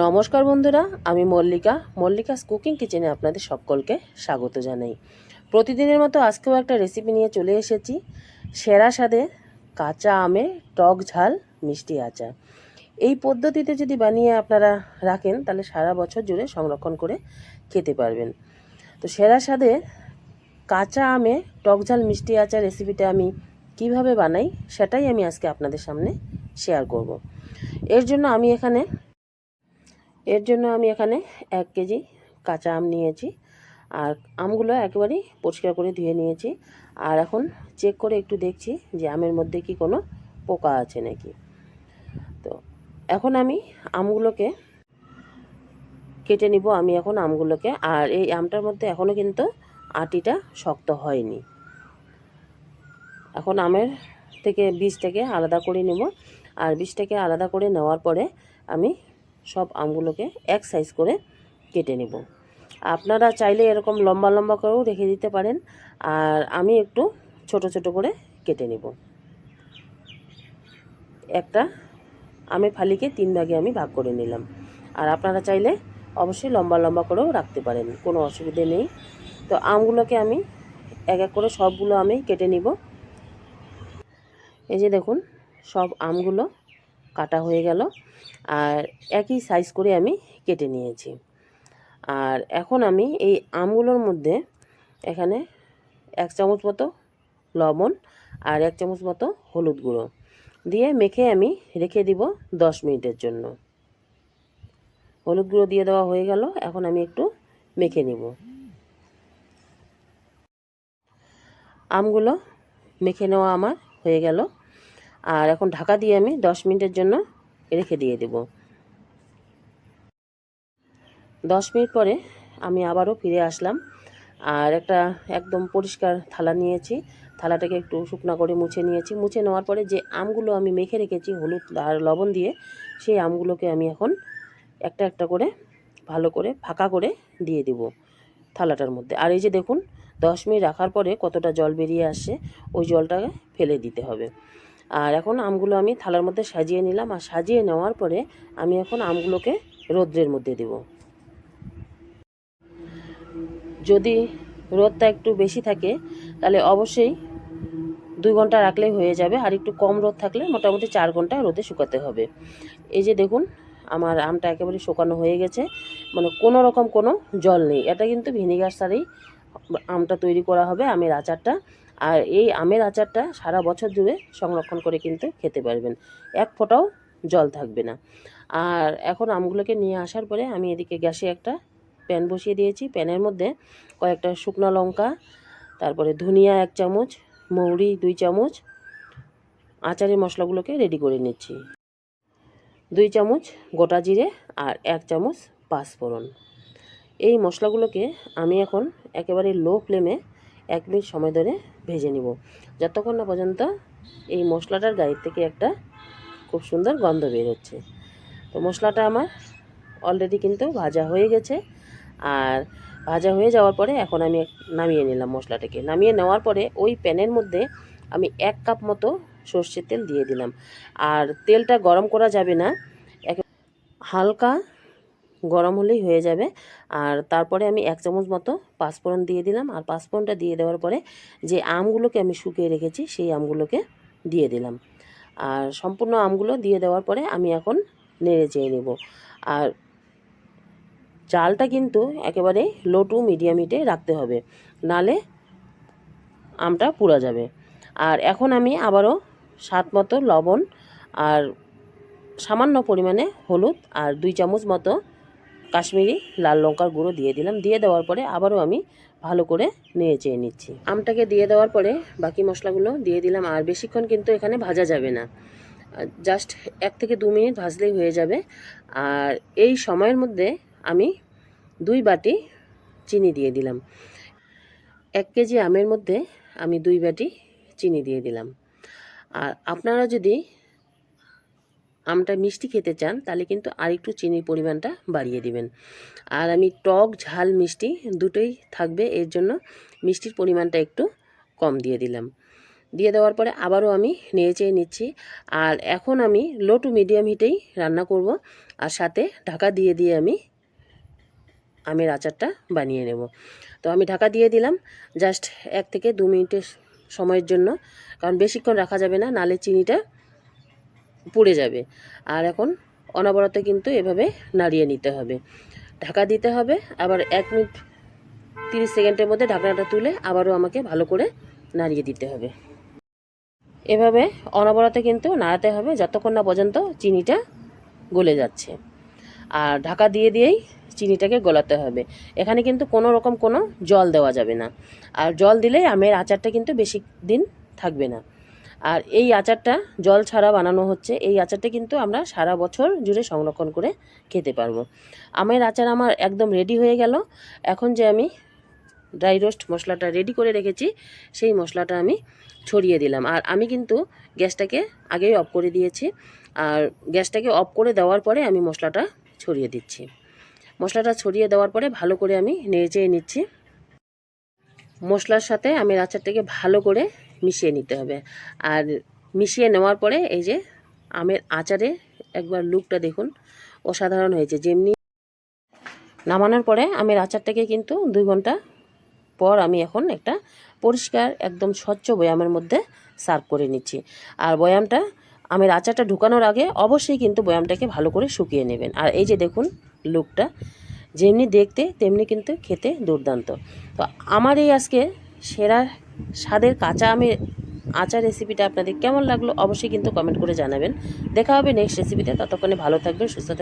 নমস্কার বন্ধুরা, আমি মল্লিকা। মল্লিকাস কুকিং কিচেনে আপনাদের সকলকে স্বাগত জানাই। প্রতিদিনের মতো আজকেও একটা রেসিপি নিয়ে চলে এসেছি। সেরা স্বাদের কাঁচা আমের টক ঝাল মিষ্টি আচার। এই পদ্ধতিতে যদি বানিয়ে আপনারা রাখেন, তাহলে সারা বছর জুড়ে সংরক্ষণ করে খেতে পারবেন। তো সেরা স্বাদের কাঁচা আমে টক ঝাল মিষ্টি আচার রেসিপিটা আমি কীভাবে বানাই, সেটাই আমি আজকে আপনাদের সামনে শেয়ার করব। এর জন্য আমি এখানে এর জন্য আমি এখানে এক কেজি কাঁচা আম নিয়েছি। আর আমগুলো একেবারেই পরিষ্কার করে ধুয়ে নিয়েছি। আর এখন চেক করে একটু দেখছি যে আমের মধ্যে কি কোনো পোকা আছে নাকি। তো এখন আমি আমগুলোকে কেটে নিব। আমি এখন আমগুলোকে। আর এই আমটার মধ্যে এখনও কিন্তু আটিটা শক্ত হয়নি। এখন আমের থেকে বীজটাকে আলাদা করে নেব। আর বীজটাকে আলাদা করে নেওয়ার পরে আমি সব আমগুলোকে এক সাইজ করে কেটে নেব। আপনারা চাইলে এরকম লম্বা লম্বা করেও রেখে দিতে পারেন, আর আমি একটু ছোট ছোট করে কেটে নেব। একটা আমি ফালিকে তিন ভাগে আমি ভাগ করে নিলাম। আর আপনারা চাইলে অবশ্যই লম্বা লম্বা করেও রাখতে পারেন, কোনো অসুবিধে নেই। তো আমগুলোকে আমি এক এক করে সবগুলো আমি কেটে নিব। এই যে দেখুন, সব আমগুলো কাটা হয়ে গেল। আর একই সাইজ করে আমি কেটে নিয়েছি। আর এখন আমি এই আমগুলোর মধ্যে এখানে এক চামচ মতো লবণ আর এক চামচ মতো হলুদ গুঁড়ো দিয়ে মেখে আমি রেখে দিব দশ মিনিটের জন্য। হলুদ গুঁড়ো দিয়ে দেওয়া হয়ে গেল। এখন আমি একটু মেখে নিব। আমগুলো মেখে নেওয়া আমার হয়ে গেল। আর এখন ঢাকা দিয়ে আমি দশ মিনিটের জন্য রেখে দিয়ে দেব। দশ মিনিট পরে আমি আবারও ফিরে আসলাম আর একটা একদম পরিষ্কার থালা নিয়েছি। থালাটাকে একটু শুকনা করে মুছে নিয়েছি। মুছে নেওয়ার পরে যে আমগুলো আমি মেখে রেখেছি হলুদ আর লবণ দিয়ে, সেই আমগুলোকে আমি এখন একটা একটা করে ভালো করে ফাঁকা করে দিয়ে দেব থালাটার মধ্যে। আর এই যে দেখুন, দশ মিনিট রাখার পরে কতটা জল বেরিয়ে আসছে, ওই জলটাকে ফেলে দিতে হবে। আর এখন আমগুলো আমি থালার মধ্যে সাজিয়ে নিলাম আর সাজিয়ে নেওয়ার পরে আমি এখন আমগুলোকে রোদ্রের মধ্যে দেব। যদি রোদটা একটু বেশি থাকে, তাহলে অবশ্যই দুই ঘণ্টা রাখলেই হয়ে যাবে। আর একটু কম রোদ থাকলে মোটামুটি চার ঘণ্টা রোদে শুকাতে হবে। এই যে দেখুন, আমার আমটা একেবারে শুকানো হয়ে গেছে। মানে কোনো রকম কোনো জল নেই। এটা কিন্তু ভিনিগার সারেই আমটা তৈরি করা হবে, আমের আচারটা। আর এই আমের আচারটা সারা বছর জুড়ে সংরক্ষণ করে কিন্তু খেতে পারবেন। এক ফোঁটাও জল থাকবে না। আর এখন আমগুলোকে নিয়ে আসার পরে আমি এদিকে গ্যাসে একটা প্যান বসিয়ে দিয়েছি। প্যানের মধ্যে কয়েকটা শুকনো লঙ্কা, তারপরে ধনিয়া এক চামচ, মৌরি দুই চামচ, আচারের মশলাগুলোকে রেডি করে নিচ্ছি। দুই চামচ গোটা জিরে আর এক চামচ পাঁচফোড়ন। এই মশলাগুলোকে আমি এখন একেবারে লো ফ্লেমে এক মিনিট সময় ধরে ভেজে নিব। যতক্ষণ না পর্যন্ত এই মশলাটার গায়ের থেকে একটা খুব সুন্দর গন্ধ বের হচ্ছে। তো মশলাটা আমার অলরেডি কিন্তু ভাজা হয়ে গেছে। আর ভাজা হয়ে যাওয়ার পরে এখন আমি নামিয়ে নিলাম মশলাটাকে। নামিয়ে নেওয়ার পরে ওই প্যানের মধ্যে আমি এক কাপ মতো সর্ষের তেল দিয়ে দিলাম। আর তেলটা গরম করা যাবে না। হালকা গরম হলেই হয়ে যাবে। আর তারপরে আমি এক চামচ মতো পাঁচফোড়ন দিয়ে দিলাম। আর পাঁচফোড়নটা দিয়ে দেওয়ার পরে যে আমগুলোকে আমি শুকিয়ে রেখেছি, সেই আমগুলোকে দিয়ে দিলাম। আর সম্পূর্ণ আমগুলো দিয়ে দেওয়ার পরে আমি এখন নেড়ে চেয়ে নেব। আর চালটা কিন্তু একেবারে লো টু মিডিয়াম হিটে রাখতে হবে, নালে আমটা পুড়া যাবে। আর এখন আমি আবারও স্বাদ মতো লবণ আর সামান্য পরিমাণে হলুদ আর দুই চামচ মতো কাশ্মীরি লাল লঙ্কার গুঁড়ো দিয়ে দিলাম। দিয়ে দেওয়ার পরে আবারও আমি ভালো করে নিয়ে চেয়ে নিচ্ছি। আমটাকে দিয়ে দেওয়ার পরে বাকি মশলাগুলো দিয়ে দিলাম। আর বেশিক্ষণ কিন্তু এখানে ভাজা যাবে না। জাস্ট এক থেকে দু মিনিট ভাজলেই হয়ে যাবে। আর এই সময়ের মধ্যে আমি দুই বাটি চিনি দিয়ে দিলাম। এক কেজি আমের মধ্যে আমি দুই বাটি চিনি দিয়ে দিলাম। আর আপনারা যদি আমটা মিষ্টি খেতে চান, তাহলে কিন্তু আরেকটু চিনির পরিমাণটা বাড়িয়ে দিবেন। আর আমি টক ঝাল মিষ্টি দুটোই থাকবে, এর জন্য মিষ্টির পরিমাণটা একটু কম দিয়ে দিলাম। দিয়ে দেওয়ার পরে আবারও আমি নেড়ে চেয়ে নিচ্ছি। আর এখন আমি লো টু মিডিয়াম হিটেই রান্না করব, আর সাথে ঢাকা দিয়ে দিয়ে আমি, আমের আচারটা বানিয়ে নেব। তো আমি ঢাকা দিয়ে দিলাম জাস্ট এক থেকে দু মিনিটের সময়ের জন্য, কারণ বেশিক্ষণ রাখা যাবে না, নালে চিনিটা পুড়ে যাবে। আর এখন অনবরত কিন্তু এভাবে নাড়িয়ে নিতে হবে। ঢাকা দিতে হবে। আবার এক মিনিট তিরিশ সেকেন্ডের মধ্যে ঢাকনাটা তুলে আবারও আমাকে ভালো করে নাড়িয়ে দিতে হবে। এভাবে অনবরত কিন্তু নাড়াতে হবে যতক্ষণ না পর্যন্ত চিনিটা গলে যাচ্ছে। আর ঢাকা দিয়ে দিয়েই চিনিটাকে গলাতে হবে। এখানে কিন্তু কোনো রকম কোনো জল দেওয়া যাবে না। আর জল দিলেই আমের আচারটা কিন্তু বেশি দিন থাকবে না। আর এই আচারটা জল ছাড়া বানানো হচ্ছে। এই আচারটা কিন্তু আমরা সারা বছর জুড়ে সংরক্ষণ করে খেতে পারব। আমের আচার আমার একদম রেডি হয়ে গেল। এখন যে আমি ড্রাই রোস্ট মশলাটা রেডি করে রেখেছি, সেই মশলাটা আমি ছড়িয়ে দিলাম। আর আমি কিন্তু গ্যাসটাকে আগেই অফ করে দিয়েছি। আর গ্যাসটাকে অফ করে দেওয়ার পরে আমি মশলাটা ছড়িয়ে দিচ্ছি। মশলাটা ছড়িয়ে দেওয়ার পরে ভালো করে আমি নেড়ে চেয়ে নিচ্ছি। মশলার সাথে আমের আচারটাকে ভালো করে মিশিয়ে নিতে হবে। আর মিশিয়ে নেওয়ার পরে এই যে আমের আচারে একবার লুকটা দেখুন, অসাধারণ হয়েছে। যেমনি নামানোর পরে আমের আচারটাকে কিন্তু দুই ঘণ্টা পর আমি এখন একটা পরিষ্কার, একদম স্বচ্ছ বয়ামের মধ্যে সার্ভ করে নিচ্ছি। আর বয়ামটা, আমের আচারটা ঢুকানোর আগে অবশ্যই কিন্তু বয়ামটাকে ভালো করে শুকিয়ে নেবেন। আর এই যে দেখুন, লুকটা যেমনি দেখতে, তেমনি কিন্তু খেতে দুর্দান্ত। তো আমার এই আজকে সেরা স্বাদের কাঁচা আমের আচার রেসিপিটা আপনাদের কেমন লাগল অবশ্যই কিন্তু কমেন্ট করে জানাবেন। দেখা হবে নেক্সট রেসিপিতে ততক্ষণে ভালো থাকবেন, সুস্থ থাকবেন।